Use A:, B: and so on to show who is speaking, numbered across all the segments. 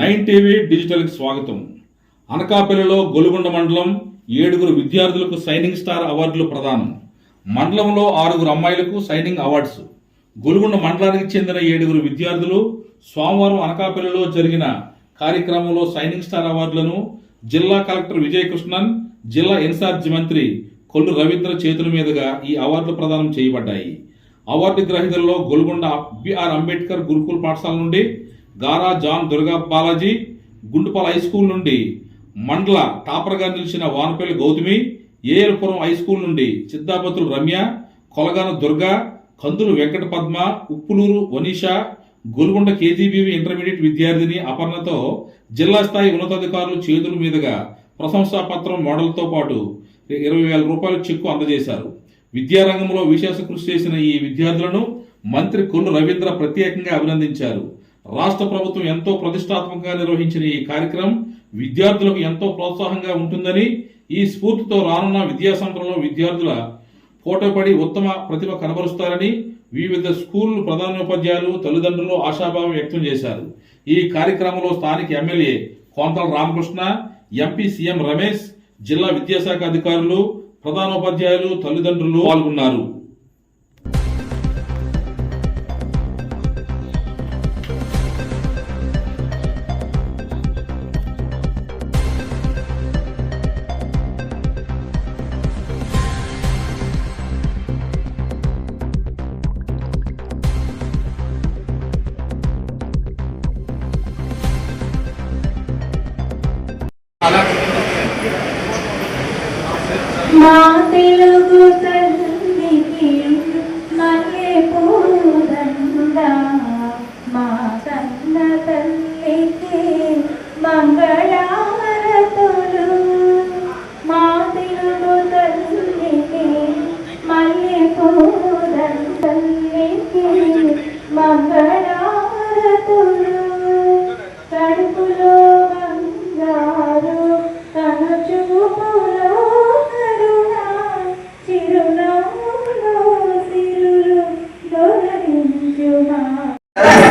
A: Nine TV డిజిటల్కి స్వాగతం. అనకాపల్లిలో గొలుగొండ మండలం ఏడుగురు విద్యార్థులకు సైనింగ్ స్టార్ అవార్డులు ప్రదానం. మండలంలో ఆరుగురు అమ్మాయిలకు సైనింగ్ అవార్డ్స్. గొలుగొండ మండలానికి చెందిన ఏడుగురు విద్యార్థులు సోమవారం అనకాపల్లిలో జరిగిన కార్యక్రమంలో సైనింగ్ స్టార్ అవార్డులను జిల్లా కలెక్టర్ విజయకృష్ణన్ జిల్లా ఇన్ఛార్జ్ మంత్రి కొల్లు రవీంద్ర చేతుల మీదుగా ఈ అవార్డులు ప్రదానం చేయబడ్డాయి. అవార్డు గ్రహీతల్లో గొల్గొండ బిఆర్ అంబేద్కర్ గురుకుల పాఠశాల నుండి Gara John Durga Balaji Gundupala high school నుండి మండల టాపర్గా నిలిచిన వానపల్లి గౌతమి ఏఎల్పురం హై స్కూల్ నుండి చిద్దాపతులు రమ్య కొలగాన దుర్గా కందులు వెంకట పద్మ ఉప్పులూరు వనీషా గోల్గొండ కేజీబీవీ ఇంటర్మీడియట్ విద్యార్థిని అపర్ణతో జిల్లా స్థాయి ఉన్నతాధికారులు చేతుల మీదుగా ప్రశంసా పత్రం మోడల్తో పాటు ఇరవై వేల రూపాయల చెక్కు అందజేశారు. విద్యారంగంలో విశేష కృషి చేసిన ఈ విద్యార్థులను మంత్రి కొల్లు రవీంద్ర ప్రత్యేకంగా అభినందించారు. రాష్ట్ర ప్రభుత్వం ఎంతో ప్రతిష్టాత్మకంగా నిర్వహించిన ఈ కార్యక్రమం విద్యార్థులకు ఎంతో ప్రోత్సాహంగా ఉంటుందని ఈ స్ఫూర్తితో రానున్న విద్యా సంవత్సరంలో విద్యార్థుల పోటపడి ఉత్తమ ప్రతిభ కనబరుస్తారని వివిధ స్కూల్ ప్రధానోపాధ్యాయులు తల్లిదండ్రులు ఆశాభావం వ్యక్తం చేశారు. ఈ కార్యక్రమంలో స్థానిక MLA Kontala Ramakrishna MP CM Ramesh జిల్లా విద్యాశాఖ అధికారులు ప్రధానోపాధ్యాయులు తల్లిదండ్రులు పాల్గొన్నారు.
B: మా తెలుగు తల్లి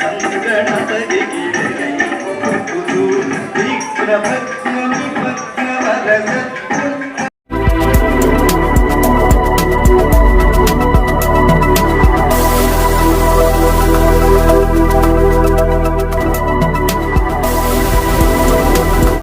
C: ಸಂಗಣಪತಿಗೆ